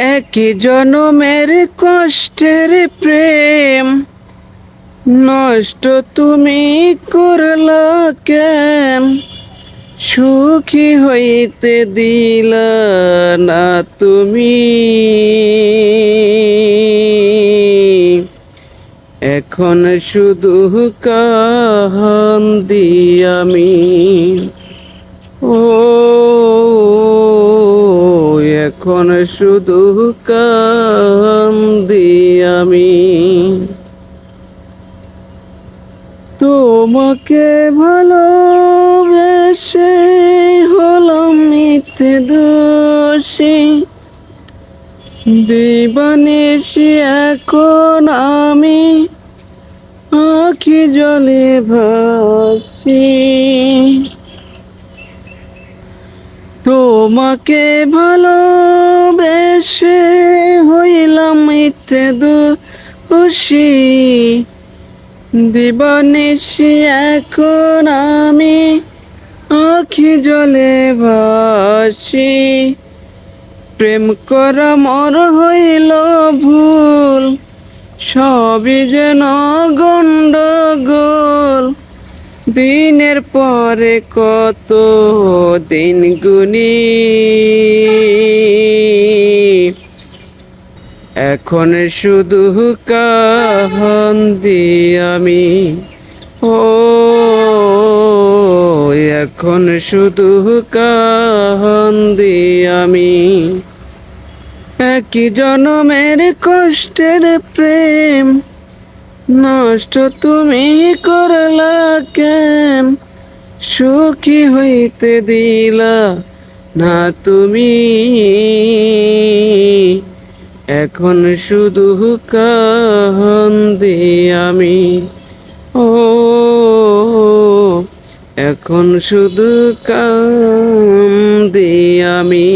একই জনমের কষ্টের প্রেম। নষ্ট তুমি করলা কেন? সুখী হইতে দিলা না তুমি। এখন শুধু কান্দি আমি। ও এখন শুধু কান্দি আমি। তোমাকে ভালোবেসে হলাম মিথ্যে দোষী। দিবানিসি এখন আমি আখি জলে ভাসি। তোমাকে ভালোবেসে হইলাম মিথ্যে দোষী। দিবানিসি এখন আমি আখি জলে ভাসি। প্রেম করা মর হইল ভুল, সবই যেন গন্ডগোল। দিনের পরে কত দিন গুনি এখন শুধু কান্দি আমি। ও, এখন শুধু কান্দি আমি। একই জনমের কষ্টের প্রেম, নষ্ট তুমি করলা কেন? সুখী হইতে দিলা না তুমি। এখন শুধু কান্দি আমি। ও এখন শুধু কান্দি আমি।